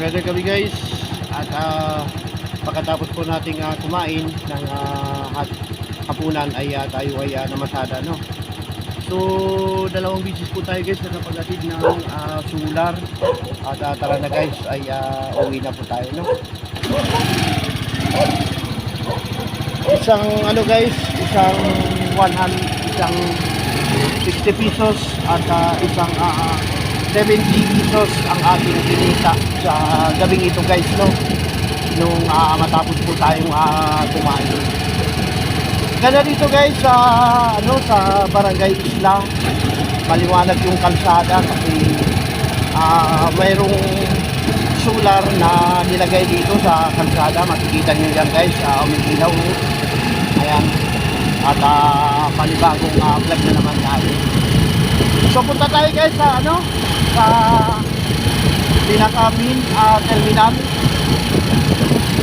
Magandang gabi guys at ah, pagkatapos po nating ah, kumain ng ah, hat- hapunan ay ah, tayo ay ah, namasada no. So dalawang bisis po tayo guys na napagatid ng ah, solar at ah, tara na guys ay ah, uwi na po tayo no. Isang ano guys, isang 100, isang 60 pesos at ah, isang ah, 70 pesos ang ating kinita sa gabing ito guys no? Nung ah, matapos po tayong ah, kumain. Ganda dito guys sa ano sa barangay Isla. Maliwanag yung kalsada kasi ah, mayroong solar na nilagay dito sa kalsada. Makikita nyo yan guys uh, umiilaw ayan. At uh, panibagong uh, vlog na naman natin So punta tayo guys sa ano sa pinaka main ah, terminal.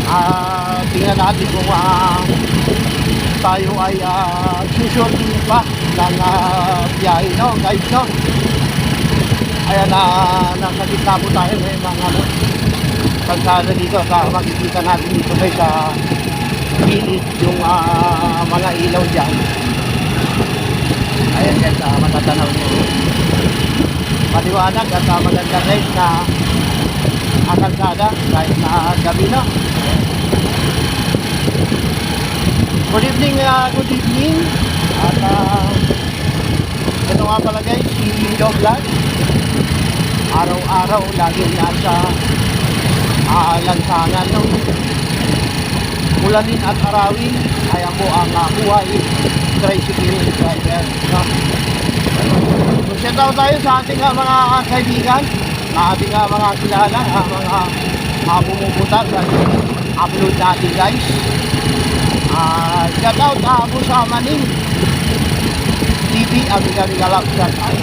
Ah, tingnan natin kung ah, tayo ay uh, susunod pa ng ah, biyahe no guys no. Ayan na nasa gitna po tayo ng ano kalsada dito sa makikita natin dito guys sa gilid yung ah, mga ilaw dyan. Ayan guys, uh, matatanaw nyo. Paliwanag at uh, maganda guys na kalsada kahit na gabi na. Good evening, uh, good evening. At uh, ito nga pala guys, si Douglas. Araw-araw laging nasa uh, lansangan no? Ulanin at arawin ay ako ang uh, buhay tricycle driver. No? So, shout out tayo sa ating uh, mga kaibigan, sa ating uh, mga kilala, uh, mga uh, pumupunta sa upload natin guys. Uh, shout out uh, po sa Maning TV, ang Miguel Galap shout out.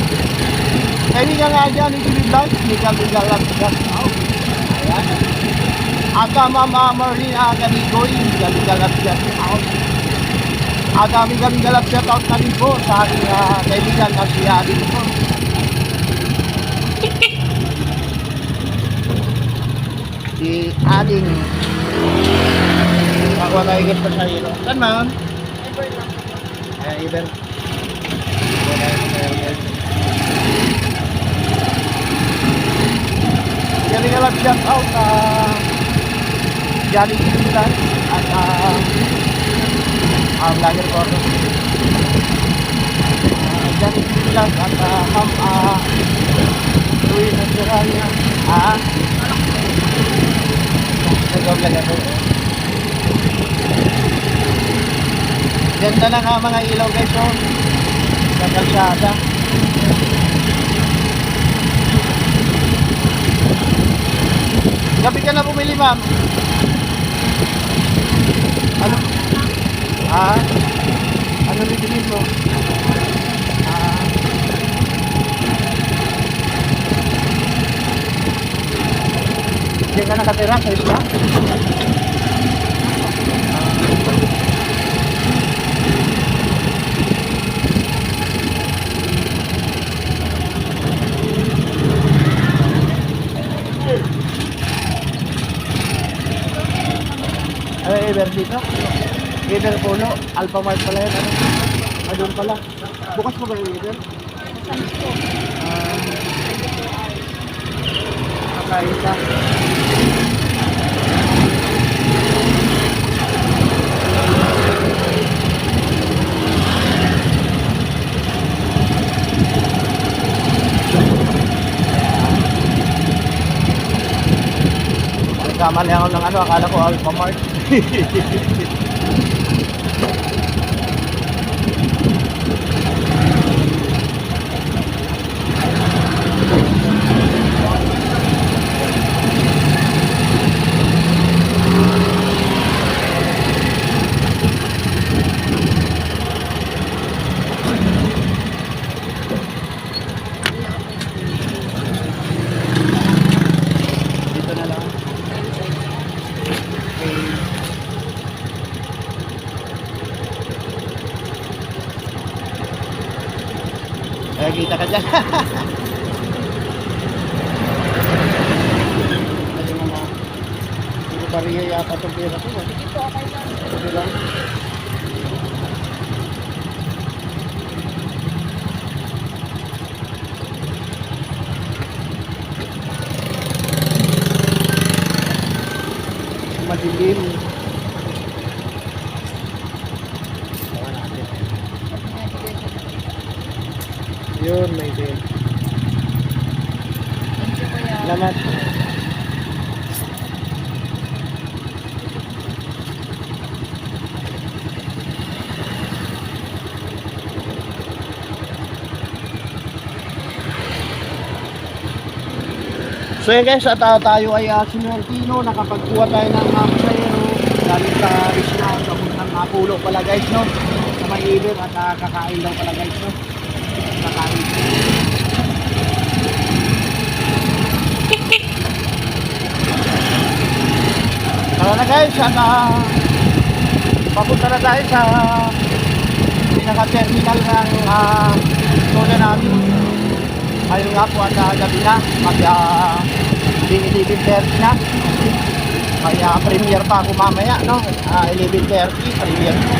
Kaibigan nga dyan ni TV Vlog, Miguel Galap shout out. Ayan. At uh, Mama Marlene uh, Galigoy, Miguel Galap shout out. At kami kami galap shout out na rin po sa aking uh, kaibigan na si Adin po. si Ading. Ako na higit pa sa ilo. Saan ma'am? Iber. Iber. Kami galap shout out Kitan at uh, ang vlogger ko. Uh, Johnny Vlog at uh, Ma'am uh, Louie Nasiranya. Ah? Nag-vlog ako. Ganda ng uh, mga ilaw guys oh. Sa kalsada. Gabi ka na bumili ma'am. Ah, ano bibili mo? Ah, Diyan ka nakatira sa isla? Ay, dito? Ever Puno, Alpha Mart pala yan. Ano? Ah, pala. Bukas pa ba yung Ever? Ah, kakain ka. Nagkamali ako ng ano, akala ko Alpha Mart. dyan. Pwede mo Bariya yata itong pera ko. eh. Okay lang. Hindi lang. Madilim. Yun, may din. Salamat. So yun guys, at uh, tayo ay uh, sinueltino, nakapagkuha tayo ng uh, pasayero galing sa Rizal, papuntang uh, pulo pala guys, no? Sa may ibig at uh, kakain daw pala guys, no? Tara na guys, at uh, papunta na tayo sa pinaka-terminal ng uh, zona namin. Ayun nga po at uh, gabi na, mag uh, 11.30 na. Kaya premiere pa ako mamaya, no? Uh, 11.30, premiere ko.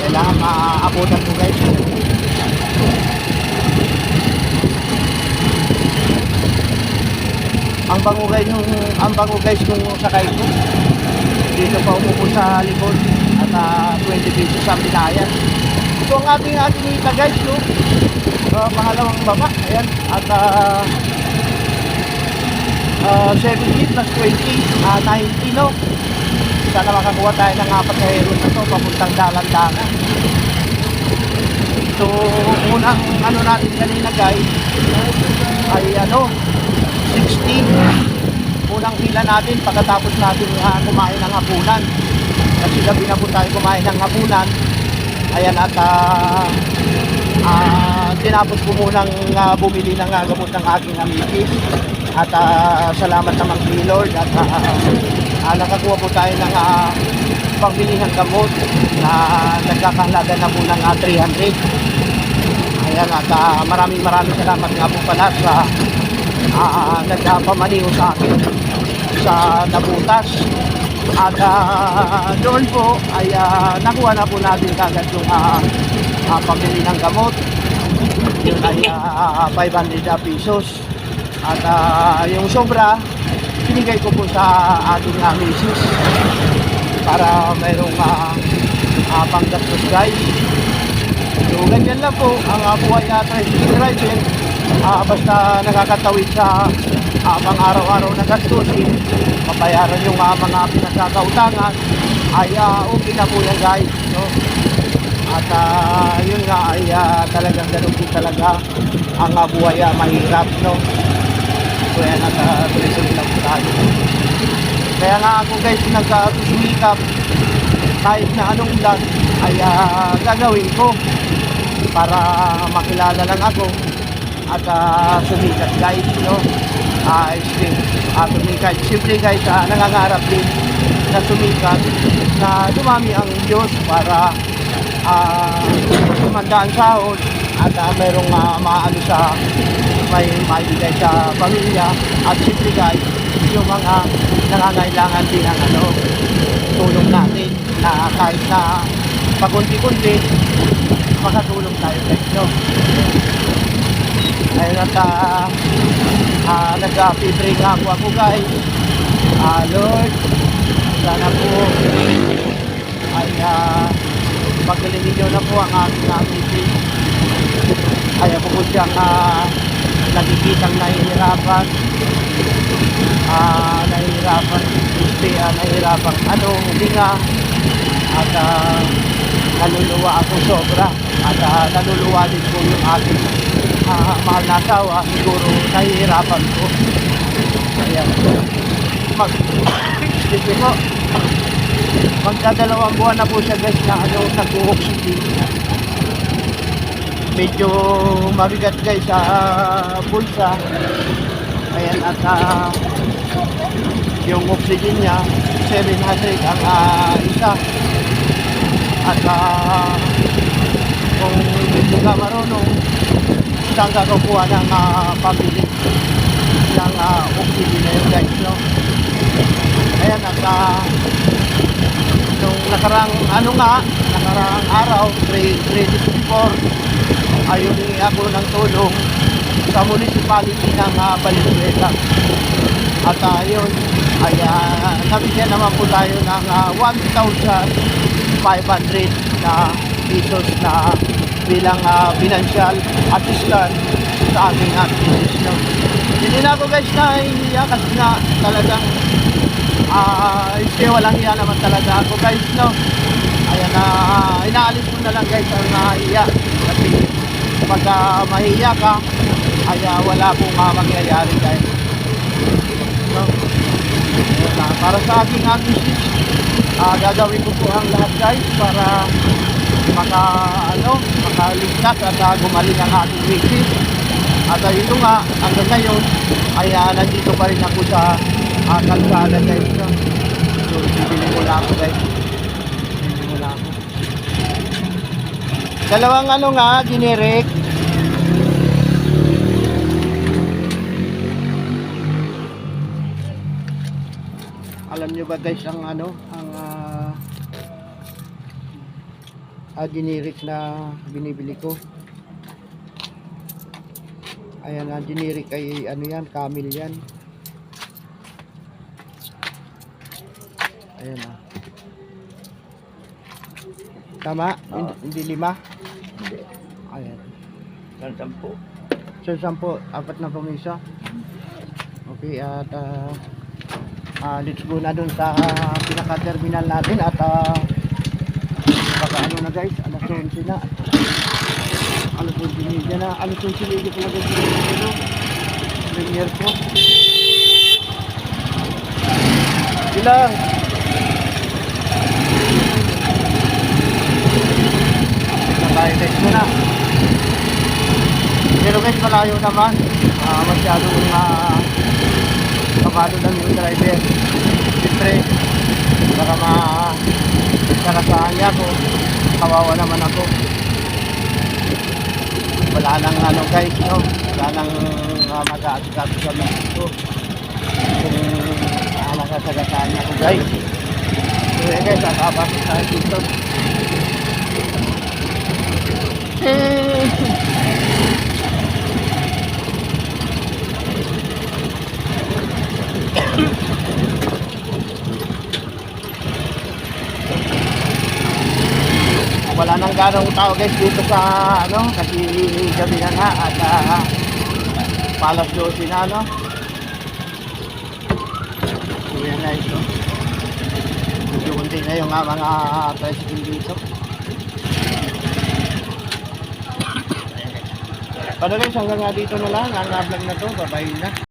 Kailangan maabutan ko guys. Ang bango nung ang bango guys nung sakay ko. Dito pa umupo sa likod at ah, 20 pesos ang binayan. Ito ang ating ating ita guys, no? Uh, pangalawang baba, ayan. At ah uh, 70 plus 20, ah 90, no? Sana makakuha tayo ng apat na hero na to, papuntang dalan-dalan. So, unang ano natin kanina guys, ay ano, 16. Unang pila natin pagkatapos natin ah, kumain ng hapunan. Kasi gabi na po tayo kumain ng hapunan. Ayan at ah, ah, tinapos ko munang ah, bumili ng ah, gamot ng aking amigis. At ah, salamat naman kay Lord at ah, ah, nakakuha po tayo ng ah, pangbili ng gamot na nagkakahalaga na po ng ah, 300. Ayan at ah, maraming maraming salamat nga po pala sa uh, nagpamaniho sa akin sa nabutas. At ah, doon po ay ah, nakuha na po natin kagad yung uh, pambili ng gamot. Yun ay ah, 500 pesos. At ah, yung sobra, binigay ko po sa ating uh, misis para mayroong uh, uh, panggastos guys. So ganyan lang po ang uh, buhay na tricycle driver. Ah, basta nakakatawid sa uh, araw-araw na gastusin, mabayaran yung uh, mga pinagkakautangan, ay uh, okay na po yan guys. No? At ah, yun nga ay ah, talagang ganun po talaga ang uh, buhay uh, mahirap. No? So yan at uh, tuloy-tuloy po tayo. Kaya nga ako guys nagkakusumikap kahit na anong vlog ay ah, gagawin ko para makilala lang ako at uh, sumikat guys no ah uh, sumikat. Siyempre guys uh, nangangarap din na sumikat na dumami ang Diyos para uh, sumanda ang sahod at uh, mayroong uh, maano sa may maibigay sa pamilya. At siyempre guys yung mga nangangailangan din ang ano tulong natin na kahit na pakunti-kunti makatulong tayo guys no ayun at uh, uh, nag-pray nga po ako guys. Uh, Lord sana po ay uh, pagalingin nyo na po ang ating aming ay ako po siyang uh, nakikitang nahihirapan. Ah nahihirapan este ah, nahihirapan. Ano huminga at ah, naluluwa ako sobra. At ah, naluluwa din po yung ating ah, mahal na asawa siguro nahihirapan ko ayan. Mag excuse po. Magdadalawang buwan na po siya guys na ano nag-oxygen medyo mabigat guys sa bulsa. Ayan at ah, yung oxygen niya 700 ang ah, isa. At ah, kung hindi ka marunong saan kakukuha ng uh, pabili ng uh, oxygen na yun guys no? Ayan at uh, nung nakarang ano nga nakarang araw 364 ayun ako ng tulong sa municipality ng uh, Valenzuela at uh, yun ay uh, nabigyan naman po tayo ng uh, 1,500 na pesos na bilang uh, financial assistance sa ating activities. No? Hindi na ako guys na hihiya kasi nga talagang ah uh, walang hiya naman talaga ako guys no. Ayan na inaalis ko na lang guys ang nahiya kasi pag ah, mahiya ka ay ah, wala pong uh, mangyayari guys. No? Ayan na, para sa aking activities ah gagawin ko po ang lahat guys para maka ano makaligtas at ah, gumaling ang ating wishes at uh, ito nga hanggang ngayon ay ah, nandito pa rin ako sa uh, kalsada guys so bibili mo lang ako guys. Bibili mo lang ako. Dalawang ano nga generic. Alam nyo ba guys ang ano ah, generic na binibili ko. Ayan ang generic ay ano yan camel yan. Ayan ah. Tama? Hindi, hindi lima? Hindi. ayan. Saan sampu? so sampo apat na pamisa okay at ah ah, let's go na dun sa pinaka-terminal natin at ah, baka ano na guys? Alas 11 na. Alas 11 media na. Alas 11 media pala guys premier ko. Ilang tayo guys muna pero guys malayo naman. Ah masyadong uh, kabado lang yung driver. Siyempre baka ma karasahan niya ako kawawa naman ako. Wala nang ano guys no? Wala nang uh, mag-aasikaso sa mga ito kung uh, makasagasahan niya ako guys. So yun guys nakapasok tayo dito. Eh wala nang ganong tao guys dito sa ano kasi gabi na nga at uh, palas 12 na ano. So yan guys no? medyo kunti na yung uh, mga tricycle dito. Paano guys hanggang nga dito na lang ang vlog na to bye na